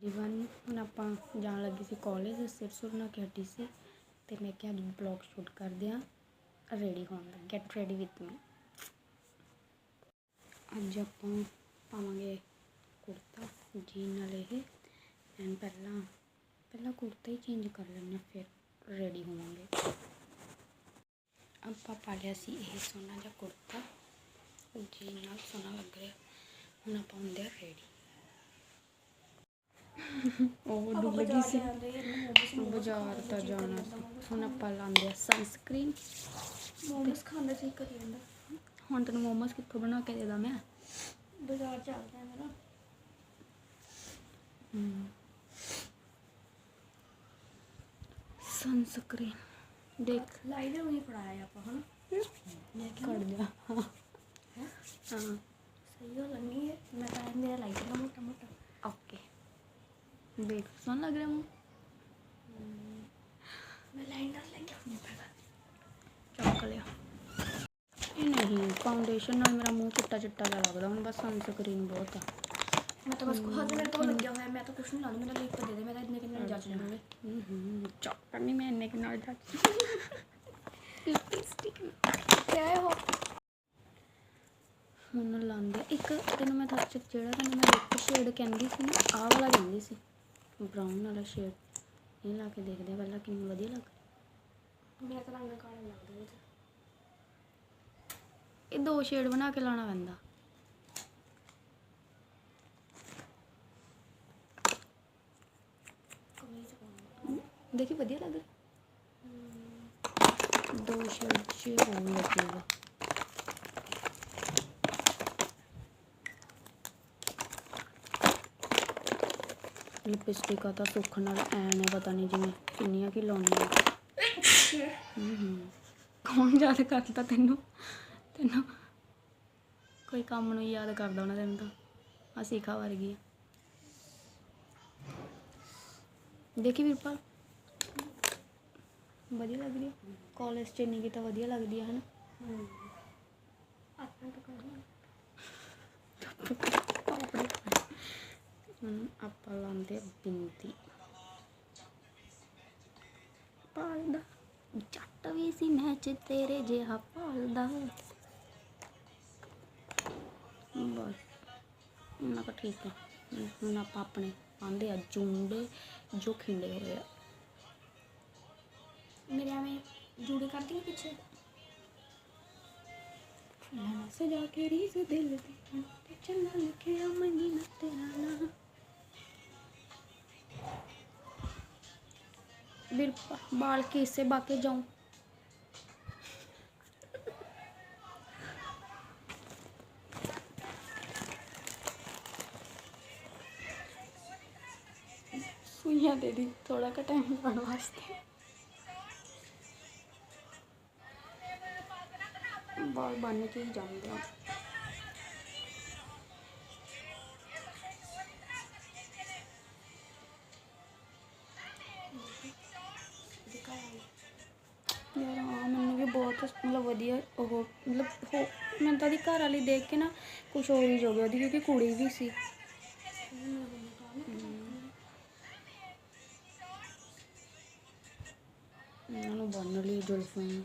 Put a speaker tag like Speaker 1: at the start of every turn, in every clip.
Speaker 1: ਜੀਵਨ ਹੁਣ ਆਪਾਂ ਜਾਣ ਲੱਗੇ ਸੀ ਕਾਲਜ ਸਿਰ ਸੁਰ ਨਾ ਕੇ ਹਟੀ ਸੀ ਤੇ ਮੈਂ ਕਿਹਾ ਅੱਜ ਬਲੌਗ ਸ਼ੂਟ ਕਰਦੇ ਆ ਰੈਡੀ ਹੋਣ ਦਾ ਗੈਟ ਰੈਡੀ ਵਿਦ ਮੀ ਅੱਜ ਆਪਾਂ ਪਾਵਾਂਗੇ ਕੁੜਤਾ ਜੀਨ ਨਾਲ ਇਹ। ਐਂਡ ਪਹਿਲਾਂ ਪਹਿਲਾਂ ਕੁੜਤਾ ਹੀ ਚੇਂਜ ਕਰ ਲੈਂਦੇ ਹਾਂ, ਫਿਰ ਰੈਡੀ ਹੋਵਾਂਗੇ। ਆਪਾਂ ਪਾ ਲਿਆ ਸੀ ਇਹ ਸੋਹਣਾ ਜਿਹਾ ਕੁੜਤਾ। ਜੀਨ ਨਾਲ ਸੋਹਣਾ ਲੱਗ ਰਿਹਾ। ਹੁਣ ਆਪਾਂ ਹੁੰਦੇ ਆ ਰੈਡੀ ਉਹ ਡੁੱਬ ਗਈ ਸੀ। ਬਾਜ਼ਾਰ ਤਾਂ ਜਾਣਾ ਸੀ। ਹੁਣ ਆਪਾਂ ਲਾਉਂਦੇ ਆ ਸਨਸਕ੍ਰੀਨ
Speaker 2: ਮੋਮਸ ਖਾਂਦਾ ਸੀ ਕਰੀ ਜਾਂਦਾ।
Speaker 1: ਹੁਣ ਤੈਨੂੰ ਮੋਮੋਸ ਕਿੱਥੋਂ ਬਣਾ ਕੇ ਦੇ ਦਾਂ ਮੈਂ?
Speaker 2: ਬਾਜ਼ਾਰ ਚੱਲਦਾ ਹੈ ਮੇਰਾ।
Speaker 1: ਸਨਸਕ੍ਰੀਨ ਦੇਖ।
Speaker 2: ਲਾਈਨਰ ਵੀ ਫੜਾਇਆ ਆਪਾਂ ਹਨਾ?
Speaker 1: ਕੱਢ ਜਾ। ਹਾਂ
Speaker 2: ਸਹੀ ਹੋ ਲੰਗੀ ਹੈ ਮੈਂ ਤਾਂ ਮੇਰਾ ਲਾਈਨਰ ਨਾ ਮੋਟਾ ਮੋਟਾ
Speaker 1: ਓਕੇ ਲੱਗ
Speaker 2: ਲਾਈਨਰ ਲੈ ਕੇ ਆਉਂਦੀ ਪਹਿਲਾਂ।
Speaker 1: ਚੱਕ ਲਿਆ। ਇਹ ਨਹੀਂ ਫਾਊਂਡੇਸ਼ਨ ਨਾਲ ਮੇਰਾ ਮੂੰਹ ਚਿੱਟਾ ਚਿੱਟਾ ਜਿਹਾ ਲੱਗਦਾ ਹੁਣ ਬਸ ਸਨਸਕ੍ਰੀਨ ਬਹੁਤ ਆ।
Speaker 2: ਮੈਂ ਤਾਂ ਬਸ ਹਜੇ ਮੇਰੇ ਤੋਂ ਲੱਗਿਆ ਹੋਇਆ ਮੈਂ ਤਾਂ ਕੁਛ ਨਹੀਂ ਲਾਉਂਦੀ ਮੇਰਾ ਲਿਪ ਦੇ ਦੇ ਮੈਂ ਤਾਂ ਇੰਨੇ ਕਿੰਨੇ ਜੱਜ ਲਵਾਂਗੇ
Speaker 1: ਹੂੰ ਚੱਕ ਨਹੀਂ ਮੈਂ ਇੰਨੇ ਕਿ ਨਾਲ ਜਾ ਲਿਪਸਟਿਕ
Speaker 2: ਕਿਆ ਹੈ ਉਹ?
Speaker 1: ਹੁਣ ਲਾਉਂਦੇ। ਇੱਕ ਤੈਨੂੰ ਮੈਂ ਦੱਸ ਜਿਹੜਾ ਤੈਨੂੰ ਮੈਂ ਲਿਪ ਸ਼ੇਡ ਕਹਿੰਦੀ ਸੀ ਨਾ ਆਹ ਵਾਲਾ ਕਹਿੰਦੀ ਸੀ। ਬ੍ਰਾਊਨ ਵਾਲਾ ਸ਼ੇਡ ਇਹ ਲਾ ਕੇ ਦੇਖਦੇ ਆ ਪਹਿਲਾਂ ਕਿੰਨੀ ਵਧੀਆ ਲੱਗ।
Speaker 2: ਮੇਰਾ ਤਾਂ ਰੰਗ ਕਾਲਾ ਲੱਗਦਾ
Speaker 1: ਇਹ ਦੋ ਸ਼ੇਡ ਬਣਾ ਕੇ ਲਾਉਣਾ ਪੈਂਦਾ। ਦੇਖੀ ਵਧੀਆ ਲੱਗ ਰਿਹਾ। ਦੋ ਸ਼ੇਡ ਚ ਹੋਰ ਲੱਗੇਗਾ ਲਿਪਸਟਿਕਾਂ ਤਾਂ ਸੁੱਖ ਨਾਲ ਐ ਨੇ ਪਤਾ ਨਹੀਂ ਜਿਵੇਂ ਕਿੰਨੀਆਂ ਕਿ ਲਾਉਣੀਆਂ। ਹੂੰ ਹੂੰ। ਕੌਣ ਯਾਦ ਕਰਦਾ ਤੈਨੂੰ? ਤੈਨੂੰ ਕੋਈ ਕੰਮ ਨੂੰ ਯਾਦ ਕਰਦਾ ਉਹਨਾਂ ਤੈਨੂੰ ਤਾਂ ਅਸੀਂ ਖਾ ਵਰਗੀ ਆ। ਦੇਖੀ ਵੀਰਪਾਲ। ਵਧੀਆ ਲੱਗ ਰਹੀ ਕਾਲਜ ਚ ਇੰਨੀ ਕੀ ਤਾਂ ਵਧੀਆ ਲੱਗਦੀ ਹੈ ਹਨਾ?
Speaker 2: ਆਪਣਾ ਤਾਂ ਕਰਨਾ।
Speaker 1: ਹੁਣ ਆਪਾਂ ਲਾਉਂਦੇ ਆ ਬਿੰਦੀ ਪਾਲਦਾ ਜੱਟ ਵੀ ਸੀ ਮੈਂ ਤੇਰੇ ਜਿਹਾ ਪਾਲਦਾ ਬਸ ਨਾ ਤਾਂ ਠੀਕ ਆ ਹੁਣ ਆਪਾਂ ਆਪਣੇ ਪਾਉਂਦੇ ਆ ਜੁੰਡੇ ਜੋ ਖਿੰਡੇ ਹੋਏ ਆ
Speaker 2: ਮੇਰੇ ਐਵੇਂ ਜੂੜੇ ਕਰਦੀ ਹੈ ਪਿੱਛੇ
Speaker 1: ਫੁੱਲਾਂ ਸਜਾ ਕੇ ਰੀਸ ਦਿਲ ਦੀ ਹਣ ਲਿਖਿਆ ਮੰਗੀ ਨਾ ਤੇਰਾ फिर बाल के इससे बाके जाऊँ। सुइया दे दी थोड़ा का टाइम पड़ने वास्ते। बाल बनने के ही जाऊँगा। ਬਹੁਤ ਮਤਲਬ ਵਧੀਆ ਉਹ ਮਤਲਬ ਹੋ ਮੈਂ ਤਾਂ ਦੀ ਘਰ ਵਾਲੀ ਦੇਖ ਕੇ ਨਾ ਕੁਝ ਹੋਰ ਹੀ ਹੋ ਗਿਆ ਉਹਦੀ ਕਿਉਂਕਿ ਕੁੜੀ ਵੀ ਸੀ। ਇਹਨਾਂ ਨੂੰ ਬੰਨ ਲਈ ਜੁਲਫਾਂ ਨੂੰ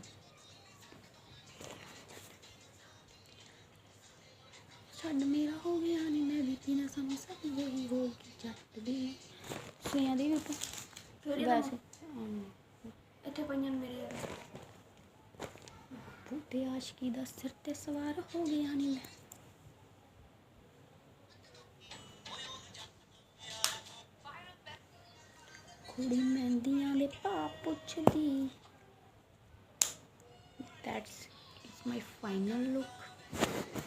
Speaker 1: ਛੱਡ ਮੇਰਾ ਹੋ ਗਿਆ ਨੀ ਮੈਂ ਵੀ ਪੀਣਾ ਸਮਝ ਸਭ ਵਹੀ ਹੋ ਗਈ ਜੱਟ ਦੀ ਸੁਈਆਂ ਦੀ ਵੀ ਆਪਾਂ
Speaker 2: ਕਿਹੜੀ
Speaker 1: ਵੈਸੇ ਹਮ,
Speaker 2: ਇੱਥੇ ਪਈਆਂ ਨੇ ਮੇਰੇ
Speaker 1: ਬੂਟੇ ਆਸ਼ਕੀ ਦਾ ਸਿਰ ਤੇ ਸਵਾਰ ਹੋ ਗਿਆ ਨੀ ਮੈਂ। ਕੁੜੀ ਮਹਿੰਦੀਆਂ ਦੇ ਭਾ ਪੁੱਛਦੀ। That's it's my final look